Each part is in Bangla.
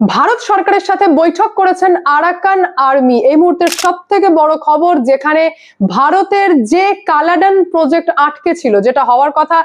ভারত সরকারের সাথে বৈঠক করেছেন আরাকান আর্মি। এই মুহূর্তের সব থেকে বড় খবর যেখানে ভারতের যে কালাডান প্রজেক্ট আটকে ছিল, যেটা হওয়ার কথা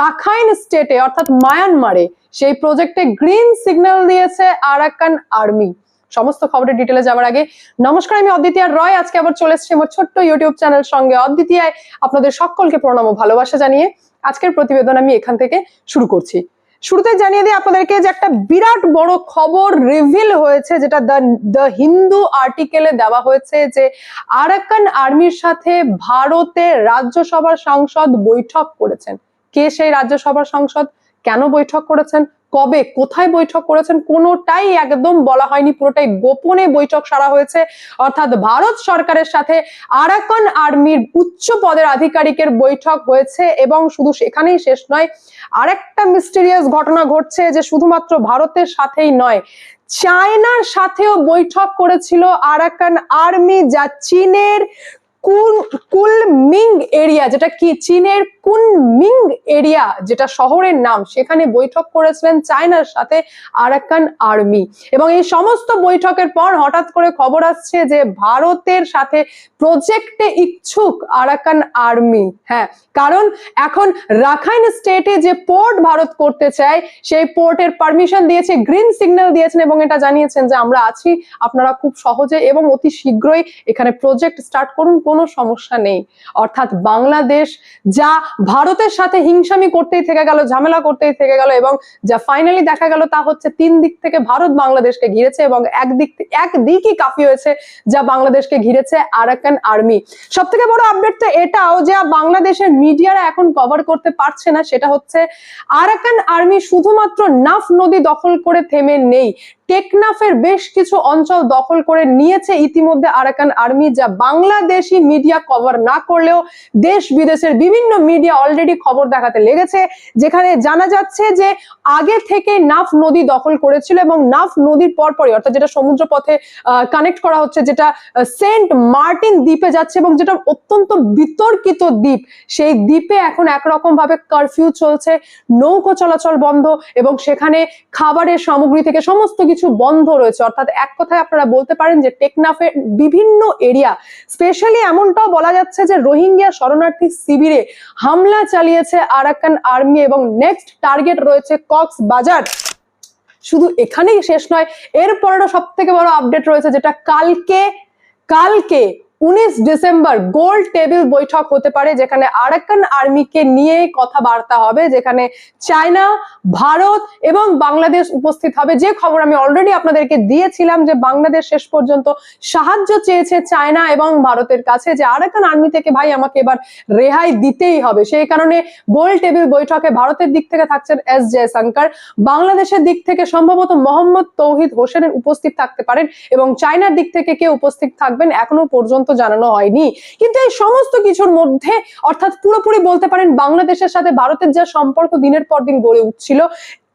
রাখাইন স্টেটে, অর্থাৎ মায়ানমারে, সেই প্রজেক্টে গ্রিন সিগন্যাল দিয়েছে আরাকান আর্মি। সমস্ত খবরের ডিটেলে যাওয়ার আগে, নমস্কার, আমি অদ্বিতীয় রয়। আজকে আবার চলে এসেছি আমার ছোট্ট ইউটিউব চ্যানেল সঙ্গে। অদ্বিতীয় আপনাদের সকলকে প্রণাম ও ভালোবাসা জানিয়ে আজকের প্রতিবেদন আমি এখান থেকে শুরু করছি। শুরুতে জানিয়ে দিই আপনাদেরকে যে একটা বিরাট বড় খবর রিভিল হয়েছে, যেটা দ্য দ্য হিন্দু আর্টিকেলে দেওয়া হয়েছে যে আরাকান আর্মির সাথে ভারতের রাজ্যসভার সাংসদ বৈঠক করেছেন। কে সেই রাজ্যসভার সাংসদ? কেন বৈঠক করেছেন? কবে কোথায় বৈঠক করেছেন কোনোটাই একদম বলা হয়নি, পুরোটাই গোপনে বৈঠক সারা হয়েছে। অর্থাৎ ভারত সরকারের সাথে আরাকান আর্মির উচ্চ পদের আধিকারিকের বৈঠক হয়েছে এবং শুধু সেখানেই শেষ নয়, আরেকটা মিস্টেরিয়াস ঘটনা ঘটছে যে শুধুমাত্র ভারতের সাথেই নয়, চায়নার সাথেও বৈঠক করেছিল আরাকান আর্মি যা চীনের কুন কুলমিং এরিয়া, যেটা কি, চীনের কুনমিং এরিয়া, যেটা শহরের নাম, সেখানে বৈঠক করেছিলেন চায়নার সাথে আরাকান আর্মি। এবং এই সমস্ত বৈঠকের পর হঠাৎ করে খবর আসছে যে ভারতের সাথে প্রজেক্টে ইচ্ছুক আরাকান আর্মি। হ্যাঁ কারণ এখন রাখাইন স্টেটে যে পোর্ট ভারত করতে চায়, সেই পোর্টের পারমিশন দিয়েছে, গ্রিন সিগন্যাল দিয়েছেন এবং এটা জানিয়েছেন যে আমরা আছি, আপনারা খুব সহজে এবং অতি শীঘ্রই এখানে প্রজেক্ট স্টার্ট করুন, কোনো সমস্যা নেই। অর্থাৎ বাংলাদেশ যা ভারতের সাথে হিংসামি করতেই থেকে গেল, ঝামেলা করতেই থেকে গেল এবং যা ফাইনালি দেখা গেল তা হচ্ছে তিন দিক থেকে ভারত বাংলাদেশকে ঘিরেছে এবং একদিক একদিকই কাফি হয়েছে যা বাংলাদেশকে ঘিরেছে আরাকান আর্মি। সব থেকে বড় আপডেট তো এটাও যে বাংলাদেশের মিডিয়ারা এখন কভার করতে পারছে না, সেটা হচ্ছে আরাকান আর্মি শুধুমাত্র নাফ নদী দখল করে থেমে নেই। টেকনাফের বেশ কিছু অঞ্চল দখল করে নিয়েছে ইতিমধ্যে আরাকান আর্মি, যা বাংলাদেশি মিডিয়া কভার না করলেও দেশ বিদেশের বিভিন্ন মিডিয়া অলরেডি খবর দেখাতে লেগেছে, যেখানে জানা যাচ্ছে যে আগে থেকে নাফ নদী দখল করেছিল এবং নাফ নদীর পরপরই, অর্থাৎ যেটা সমুদ্র পথে কানেক্ট করা হচ্ছে, যেটা সেন্ট মার্টিন দ্বীপে যাচ্ছে এবং যেটা অত্যন্ত বিতর্কিত দ্বীপ, সেই দ্বীপে এখন একরকম ভাবে কারফিউ চলছে, নৌকো চলাচল বন্ধ এবং সেখানে খাবারের সামগ্রী থেকে সমস্ত কিছু বন্ধ রয়েছে। অর্থাৎ এক কথায় আপনারা বলতে পারেন যে টেকনাফের বিভিন্ন এরিয়া, স্পেশালি এমনটাও বলা যাচ্ছে যে রোহিঙ্গিয়া শরণার্থী শিবিরে হামলা চালিয়েছে আরাকান আর্মি এবং নেক্সট টার্গেট রয়েছে কক্স বাজার। শুধু এখানেই শেষ নয়, এরপরেরও সব থেকে বড় আপডেট রয়েছে যেটা কালকে কালকে উনিশ ডিসেম্বর গোল্ড টেবিল বৈঠক হতে পারে, যেখানে আরাকান আর্মিকে নিয়ে কথাবার্তা হবে, যেখানে চায়না, ভারত এবং বাংলাদেশ উপস্থিত হবে। যে খবর আমি অলরেডি আপনাদেরকে দিয়েছিলাম যে বাংলাদেশ শেষ পর্যন্ত সাহায্য চেয়েছে চায়না এবং ভারতের কাছে যে আরাকান আর্মি থেকে, ভাই, আমাকে এবার রেহাই দিতেই হবে। সেই কারণে গোল্ড টেবিল বৈঠকে ভারতের দিক থেকে থাকছেন এস জয়শঙ্কর। বাংলাদেশের দিক থেকে সম্ভবত মোহাম্মদ তৌহিদ হোসেনের উপস্থিত থাকতে পারেন এবং চায়নার দিক থেকে কে উপস্থিত থাকবেন এখনও পর্যন্ত জানানো হয়নি। কিন্তু এই সমস্ত কিছুর মধ্যে অর্থাৎ পুরোপুরি বলতে পারেন বাংলাদেশের সাথে ভারতের যা সম্পর্ক দিনের পর দিন গড়ে উঠছিল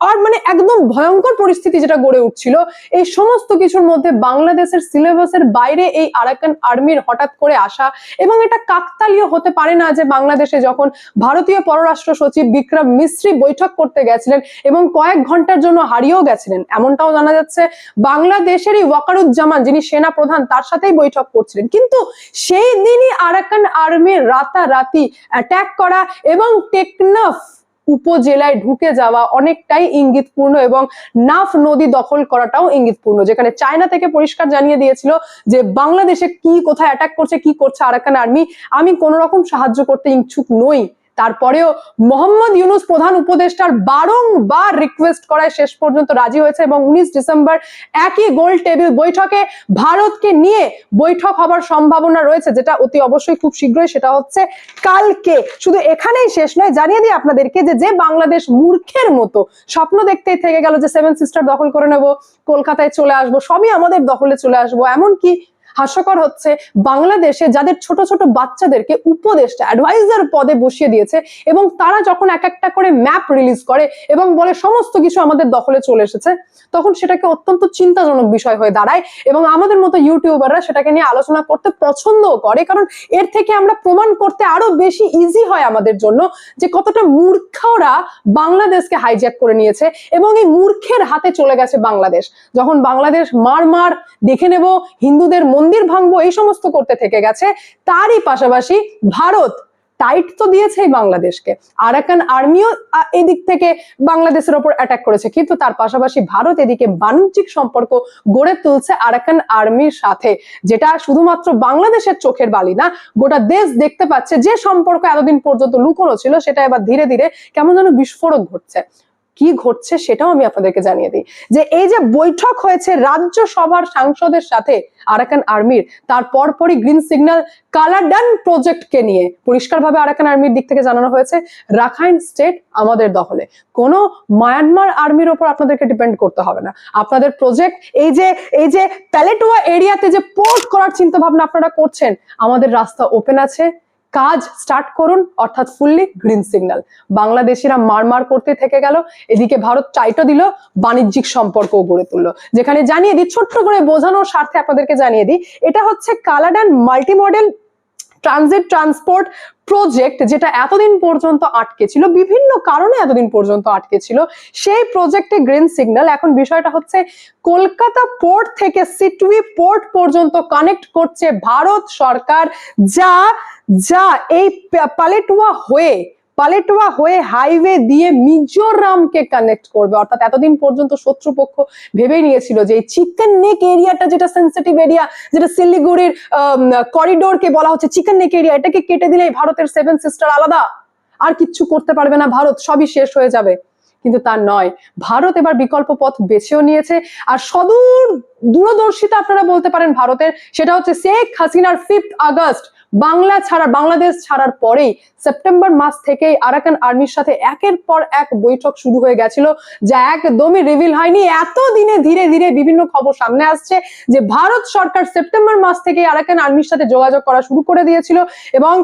আর মানে একদম ভয়ঙ্কর পরিস্থিতি যেটা গড়ে উঠছিল, এই সমস্ত কিছুর মধ্যে বাংলাদেশের সিলেবাসের বাইরে এই আরাকান আর্মির হঠাৎ করে আসা এবং এটা কাকতালীয় হতে পারে না যে বাংলাদেশে যখন ভারতীয় পররাষ্ট্র সচিব বিক্রম মিশ্রি বৈঠক করতে গেছিলেন এবং কয়েক ঘণ্টার জন্য হারিয়েও গেছিলেন, এমনটাও জানা যাচ্ছে। বাংলাদেশেরই ওয়াকারুজ্জামান যিনি সেনা প্রধান তার সাথেই বৈঠক করছিলেন। কিন্তু সেই দিনই আরাকান আর্মির রাতারাতি অ্যাটাক করা এবং টেকনাফ উপজেলায় ঢুকে যাওয়া অনেকটাই ইঙ্গিতপূর্ণ এবং নাফ নদী দখল করাটাও ইঙ্গিতপূর্ণ, যেখানে চায়না থেকে পরিষ্কার জানিয়ে দিয়েছিল যে বাংলাদেশে কি কোথায় অ্যাটাক করছে, কি করছে আরাকান আর্মি আমি কোনো রকম সাহায্য করতে ইচ্ছুক নই। তারপরেও মোহাম্মদ ইউনুস প্রধান উপদেষ্টার বারংবার রিকোয়েস্ট করায় শেষ পর্যন্ত রাজি হয়েছে এবং উনিশ ডিসেম্বর একই গোল টেবিল বৈঠকে ভারতকে নিয়ে বৈঠক হবার সম্ভাবনা রয়েছে, যেটা অতি অবশ্যই খুব শীঘ্রই সেটা হচ্ছে কালকে। শুধু এখানেই শেষ নয়, জানিয়ে দিই আপনাদেরকে যে যে বাংলাদেশ মূর্খের মতো স্বপ্ন দেখতেই থেকে গেল যে সেভেন সিস্টার দখল করে নেব, কলকাতায় চলে আসব, সবই আমাদের দখলে চলে আসব, এমনকি হাস্যকর হচ্ছে, বাংলাদেশে যাদের ছোট ছোট বাচ্চাদেরকে উপদেষ্টা অ্যাডভাইজার পদে বসিয়ে দিয়েছে এবং তারা যখন এক একটা করে ম্যাপ রিলিজ করে এবং বলে সমস্ত কিছু আমাদের দখলে চলে এসেছে, তখন সেটাকে অত্যন্ত চিন্তাজনক বিষয় হয়ে দাঁড়ায় এবং আমাদের মতো ইউটিউবাররা সেটাকে নিয়ে আলোচনা করতে পছন্দও করে। কারণ এর থেকে আমরা প্রমাণ করতে আরও বেশি ইজি হয় আমাদের জন্য যে কতটা মূর্খরা বাংলাদেশকে হাইজ্যাক করে নিয়েছে এবং এই মূর্খের হাতে চলে গেছে বাংলাদেশ। যখন বাংলাদেশ মার মার দেখে নেব, হিন্দুদের মন্দির ভাঙবো এই সমস্ত করতে থেকে গেছে। তারই পাশাপাশি ভারত টাইট তো দিয়েছেই বাংলাদেশকে। আরাকান আর্মিও এদিক থেকে বাংলাদেশের ওপর অ্যাটাক করেছে। কিন্তু তার পাশাপাশি ভারত এদিকে বাণিজ্যিক সম্পর্ক গড়ে তুলছে আরাকান আর্মির সাথে, যেটা শুধুমাত্র বাংলাদেশের চোখের বালি না, গোটা দেশ দেখতে পাচ্ছে যে সম্পর্ক এতদিন পর্যন্ত লুকোনো ছিল, সেটা এবার ধীরে ধীরে কেমন যেন বিস্ফোরক ঘটছে। কি ঘটছে সেটাও আমি আপনাদেরকে জানিয়ে দিই। যে এই যে বৈঠক হয়েছে রাজ্যসভার সাংসদের সাথে আরাকান আর্মির, তার পরপরই গ্রিন সিগন্যাল কালাডান প্রজেক্টকে নিয়ে পরিষ্কারভাবে আরাকান আর্মির দিক থেকে জানানো হয়েছে, রাখাইন স্টেট আমাদের দখলে। কোনো মায়ানমার আর্মির ওপর আপনাদেরকে ডিপেন্ড করতে হবে না। আপনাদের প্রজেক্ট, এই যে এই যে প্যালেটোয়া এরিয়াতে যে পোর্ট করার চিন্তা ভাবনা আপনারা করছেন, আমাদের রাস্তা ওপেন আছে কাজ স্টার্ট করুন, অর্থাৎ ফুললি গ্রিন সিগন্যাল বাংলাদেশিরা মারমার করতে থেকে গেল, এদিকে ভারত টাইটও দিল, বাণিজ্যিক সম্পর্কও গড়ে তুললো। যেখানে জানিয়ে দিই, ছোট্ট করে বোঝানোর স্বার্থে আপনাদেরকে জানিয়ে দিই, এটা হচ্ছে Kaladan multi modal transit transport project যেটা এতদিন পর্যন্ত আটকে ছিল, বিভিন্ন কারণে এতদিন পর্যন্ত আটকে ছিল, সেই প্রজেক্টে গ্রিন সিগন্যাল এখন বিষয়টা হচ্ছে কলকাতা পোর্ট থেকে সিটুই পোর্ট পর্যন্ত কানেক্ট করছে ভারত সরকার, যা যা এই পালেটুয়া হয়ে পালেটুয়া হয়ে হাইওয়ে দিয়ে মিজোরামকে কানেক্ট করবে। অর্থাৎ এতদিন পর্যন্ত শত্রুপক্ষ ভেবে নিয়েছিল যে এই চিকেন নেক এরিয়াটা যেটা সেন্সিটিভ এরিয়া যেটা শিলিগুড়ির করিডোরকে বলা হচ্ছে চিকেন নেক এরিয়া এটাকে কেটে দিলেই ভারতের সেভেন সিস্টার আলাদা। আর কিচ্ছু করতে পারবে না ভারত, সবই শেষ হয়ে যাবে। কিন্তু তা নয়। ভারত এবার বিকল্প পথ বেছেও নিয়েছে। আর সদূর দূরদর্শিতা আপনারা বলতে পারেন ভারতের, সেটা হচ্ছে শেখ হাসিনার ফিফথ আগস্ট। বাংলা ছাড়া, বাংলাদেশ ছাড়ার পরেই সেপ্টেম্বর মাস থেকেই আরাকান আর্মির সাথে একের পর এক বৈঠক শুরু হয়ে গেছিল, যা একদমই রিভিল হয়নি। এত দিনে ধীরে ধীরে বিভিন্ন খবর সামনে আসছে যে ভারত সরকার সেপ্টেম্বর মাস থেকে আরাকান আর্মির সাথে যোগাযোগ করা শুরু করে দিয়েছিল এবং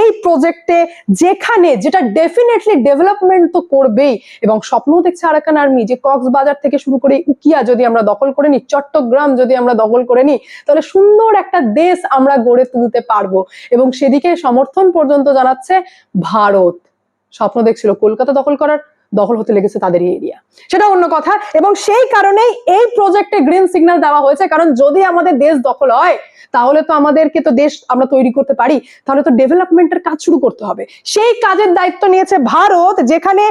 এই প্রজেক্টে যেখানে, যেটা ডেফিনেটলি ডেভেলপমেন্ট তো করবেই এবং স্বপ্ন দেখছে আরাকান আর্মি যে কক্সবাজার থেকে শুরু করে উকিয়া যদি আমরা দখল করে নিই, চট্টগ্রাম যদি আমরা দখল করে নিই, তাহলে সুন্দর একটা দেশ আমরা গড়ে তুলতে পারব। এবং সেদিকে সমর্থন পর্যন্ত জানাচ্ছে ভারত। স্বপ্ন দেখছিল কলকাতা দখল করার দখল হতে লেগেছে তাদেরই এরিয়া সেটা অন্য কথা। এবং সেই কারণেই এই প্রজেক্টে গ্রিন সিগন্যাল দেওয়া হয়েছে। কারণ যদি আমাদের দেশ দখল হয়, তাহলে তো আমাদেরকে তো দেশ আমরা তৈরি করতে পারি। তাহলে তো ডেভেলপমেন্টের কাজ শুরু করতে হবে। সেই কাজের দায়িত্ব নিয়েছে ভারত, যেখানে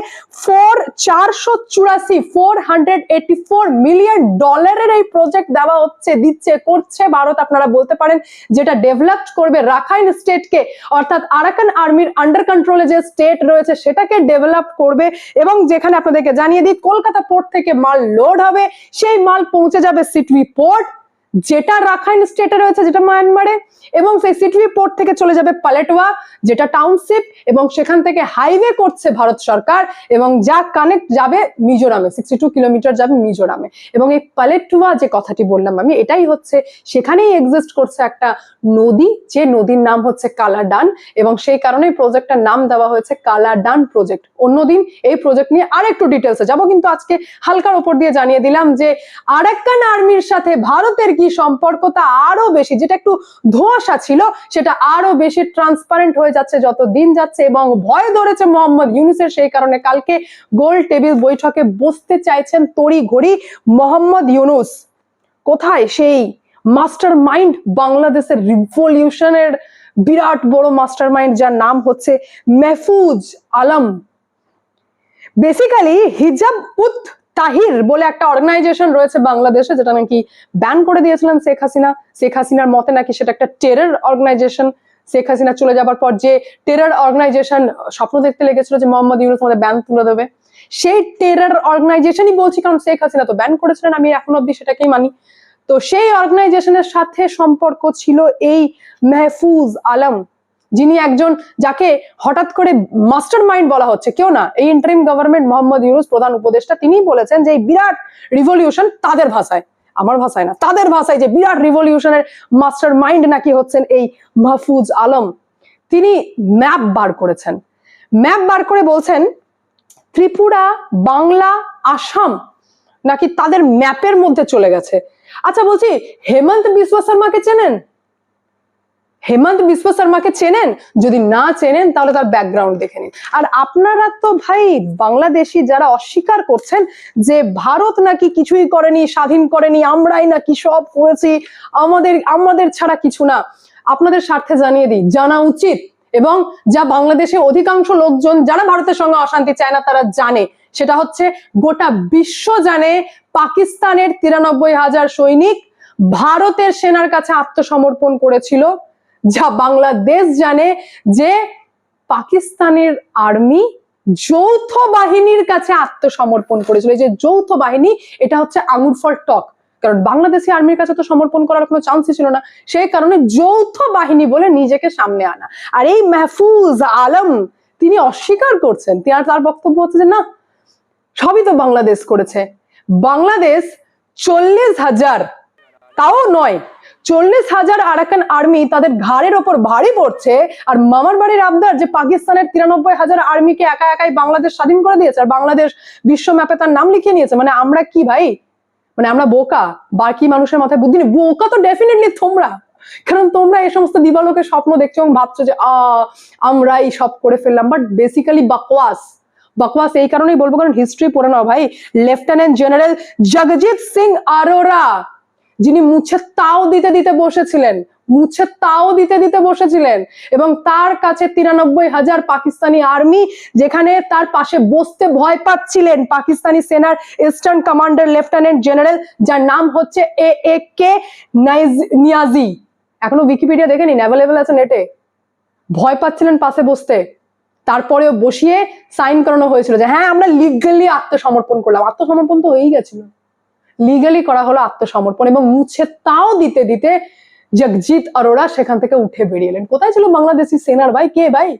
ফোর চারশো চুরাশি four hundred eighty four million ডলারের এই প্রজেক্ট দেওয়া হচ্ছে, দিচ্ছে, করছে ভারত, আপনারা বলতে পারেন, যেটা ডেভেলপ করবে রাখাইন স্টেটকে অর্থাৎ আরাকান আর্মির আন্ডার কন্ট্রোলে যে স্টেট রয়েছে, সেটাকে ডেভেলপ করবে। এবং যেখানে আপনাদেরকে জানিয়ে দিই, কলকাতা পোর্ট থেকে মাল লোড হবে। সেই মাল পৌঁছে যাবে সিটুই পোর্ট যেটা রাখাইন স্টেটে রয়েছে, যেটা মায়ানমারে, এবং সেই সিটুই পোর্ট থেকে চলে যাবে পালেটোয়া যেটা টাউনশিপ এবং সেখান থেকে হাইওয়ে করছে ভারত সরকার, এবং যা কানেক্ট যাবে মিজোরামে সিক্সটি টু কিলোমিটার যাবে মিজোরামে। এবং এই পালেটুয়া যে কথাটি বললাম আমি, এটাই হচ্ছে, সেখানেই এক্সিস্ট করছে একটা নদী, যে নদীর নাম হচ্ছে কালাডান, এবং সেই কারণেই প্রজেক্টটার নাম দেওয়া হয়েছে কালাডান প্রজেক্ট অন্যদিন এই প্রজেক্ট নিয়ে আরেকটু ডিটেলসে যাব, কিন্তু আজকে হালকার ওপর দিয়ে জানিয়ে দিলাম যে আরাকান আর্মির সাথে ভারতের কি সম্পর্ক তা আরও বেশি, যেটা একটু ধোঁয়াশা ছিল, সেটা আরও বেশি ট্রান্সপারেন্ট হয়ে যাচ্ছে যত দিন যাচ্ছে এবং ভয় ধরেছে মোহাম্মদ ইউনুসের সেই কারণে। কালকে গোল টেবিল বৈঠকে বসতে চাইছেন তড়ি ঘড়ি মোহাম্মদ ইউনুস। কোথায় সেই মাস্টার মাইন্ড বাংলাদেশের রিভলিউশনের বিরাট বড় মাস্টার মাইন্ড যার নাম হচ্ছে মেহফুজ আলম। বেসিক্যালি হিজাব উত তাহির বলে একটা অর্গানাইজেশন রয়েছে বাংলাদেশে, যেটা নাকি ব্যান করে দিয়েছিলেন শেখ হাসিনা। শেখ হাসিনার মতে নাকি সেটা একটা টেরর অর্গানাইজেশন শেখ হাসিনা চলে যাবার পর যে টেরর অর্গানাইজেশন স্বপ্ন দেখতে লেগেছিল যে মোহাম্মদ ইউনুস আমাদের ব্যান তুলে দেবে, সেই টেরর অর্গানাইজেশনই বলছি কারণ শেখ হাসিনা তো ব্যান করেছিলেন, আমি এখন অব্দি সেটাকেই মানি। তো সেই অর্গানাইজেশনের সাথে সম্পর্ক ছিল এই মেহফুজ আলম। যিনি একজন যাকে হঠাৎ করে মাস্টার মাইন্ড বলা হচ্ছে, কেউ না, এই ইন্টারিম গভর্নমেন্ট মোহাম্মদ ইউনুস প্রধান উপদেষ্টা, তিনিই বলেছেন যে এই বিরাট রিভলিউশন তাদের ভাষায়, আমার ভাষায় না, তাদের ভাষায় যে বিরাট রিভলিউশনের মাস্টার মাইন্ড নাকি হচ্ছেন এই মাহফুজ আলম। তিনি ম্যাপ বার করেছেন। ম্যাপ বার করে বলছেন, ত্রিপুরা, বাংলা, আসাম নাকি তাদের ম্যাপের মধ্যে চলে গেছে। আচ্ছা বলছি, হেমন্ত বিশ্ব শর্মাকে চেনেন? হেমন্ত বিশ্ব শর্মাকে চেনেন? যদি না চেনেন, তাহলে তার ব্যাকগ্রাউন্ড দেখে নিন। আর আপনারা তো ভাই বাংলাদেশি যারা অস্বীকার করছেন যে ভারত নাকি কিছুই করেনি, স্বাধীন করেনি, আমরাই নাকি সব করেছি, আমাদের আমাদের ছাড়া কিছু না। আপনাদের স্বার্থে জানিয়ে দিই, জানা উচিত। এবং যা বাংলাদেশে অধিকাংশ লোকজন, যারা ভারতের সঙ্গে অশান্তি চায় না, তারা জানে। সেটা হচ্ছে গোটা বিশ্ব জানে পাকিস্তানের তিরানব্বই হাজার সৈনিক ভারতের সেনার কাছে আত্মসমর্পণ করেছিল। যা বাংলাদেশ জানে যে পাকিস্তানের আর্মি যৌথ বাহিনীর কাছে আত্মসমর্পণ করেছিল। যে যৌথ বাহিনী, এটা হচ্ছে আঙুর ফল টক। কারণ বাংলাদেশি আর্মির কাছে তো সমর্পণ করার কোনো চান্সই ছিল না। সেই কারণে যৌথ বাহিনী বলে নিজেকে সামনে আনা। আর এই মাহফুজ আলম, তিনি অস্বীকার করছেন। তার তার বক্তব্য হচ্ছে যে, না, সবই তো বাংলাদেশ করেছে। বাংলাদেশ চল্লিশ হাজার, তাও নয় চল্লিশ হাজার আরাকান আর্মি তাদের ঘাড়ের ওপর ভারী পড়ছে আর মামার বাড়ির আবদার যে পাকিস্তানের তিরানব্বই হাজার আর্মিকে একা একাই বাংলাদেশ স্বাধীন করে দিয়েছে আর বাংলাদেশ বিশ্ব ম্যাপে তার নাম লিখিয়ে নিয়েছে মানে আমরা কি ভাই? মানে আমরা বোকা, বাকি মানুষের মাথায় বুদ্ধি নেই। বোকা তো ডেফিনেটলি তোমরা। কারণ তোমরা এই সমস্ত দিবালোকের স্বপ্ন দেখছ এবং ভাবছ যে আহ আমরা এই সব করে ফেললাম। But basically বাকওয়াস। বকওয়াস এই কারণেই বলব, কারণ হিস্ট্রি পড়ে নাও ভাই। লেফটেন্যান্ট জেনারেল জগজিৎ সিং আরোরা যিনি মুছে তাও দিতে দিতে বসেছিলেন, মুছে তাও দিতে দিতে বসেছিলেন। এবং তার কাছে তিরানব্বই হাজার পাকিস্তানি আর্মি, যেখানে তার পাশে বসতে ভয় পাচ্ছিলেন পাকিস্তানি সেনার ইস্টার্ন কমান্ডার লেফটেন্যান্ট জেনারেল যার নাম হচ্ছে এ এ কে নিয়াজি এখনও উইকিপিডিয়া দেখে নিন অ্যাভেলেবেল আছে নেটে ভয় পাচ্ছিলেন পাশে বসতে। তারপরেও বসিয়ে সাইন করানো হয়েছিল যে হ্যাঁ আমরা লিগালি আত্মসমর্পণ করলাম। আত্মসমর্পণ তো হয়েই গেছিল। লিগালি করা হলো আত্মসমর্পণ এবং মুছে তাও দিতে দিতে জগজিৎ অরোরা সেখান থেকে উঠে বেরিয়ে এলেন। কোথায় ছিল বাংলাদেশি সেনার ভাই? কে ভাই?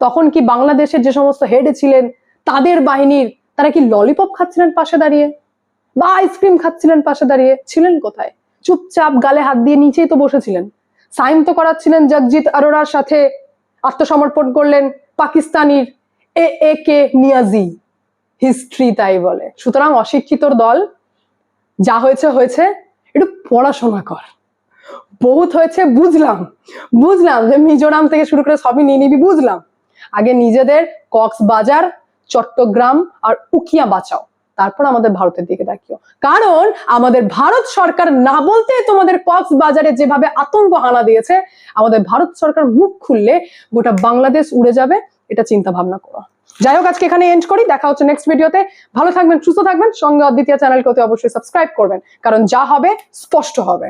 তখন কি বাংলাদেশের যে সমস্ত হেড ছিলেন, তাদের বাহিনীর, তারা কি ললিপপ খাচ্ছিলেন পাশে দাঁড়িয়ে? বা আইসক্রিম খাচ্ছিলেন পাশে দাঁড়িয়ে? ছিলেন কোথায়? চুপচাপ গালে হাত দিয়ে নিচেই তো বসেছিলেন। সাইন তো করাচ্ছিলেন জগজিৎ অরোরার সাথে। আত্মসমর্পণ করলেন পাকিস্তানির এ এ কে নিয়াজি। হিস্ট্রি তাই বলে। সুতরাং অশিক্ষিতর দল যা হয়েছে হয়েছে, একটু পড়াশোনা কর। বহুত হয়েছে, বুঝলাম। বুঝলাম যে মিজোরাম থেকে শুরু করে সবই নিয়ে নিবি, বুঝলাম। আগে নিজেদের কক্সবাজার, চট্টগ্রাম আর উকিয়া বাঁচাও। তারপর আমাদের ভারতের দিকে তাকিও। কারণ আমাদের ভারত সরকার না বলতে তোমাদের কক্সবাজারে যেভাবে আতঙ্ক হানা দিয়েছে, আমাদের ভারত সরকার মুখ খুললে গোটা বাংলাদেশ উড়ে যাবে, এটা চিন্তা ভাবনা করো। যাই হোক, আজকে এখানে এন্ড করি। দেখা হচ্ছে নেক্সট ভিডিওতে ভালো থাকবেন, সুস্থ থাকবেন। সঙ্গে অদ্বিতীয় চ্যানেলকে অতি অবশ্যই সাবস্ক্রাইব করবেন। কারণ যা হবে, স্পষ্ট হবে।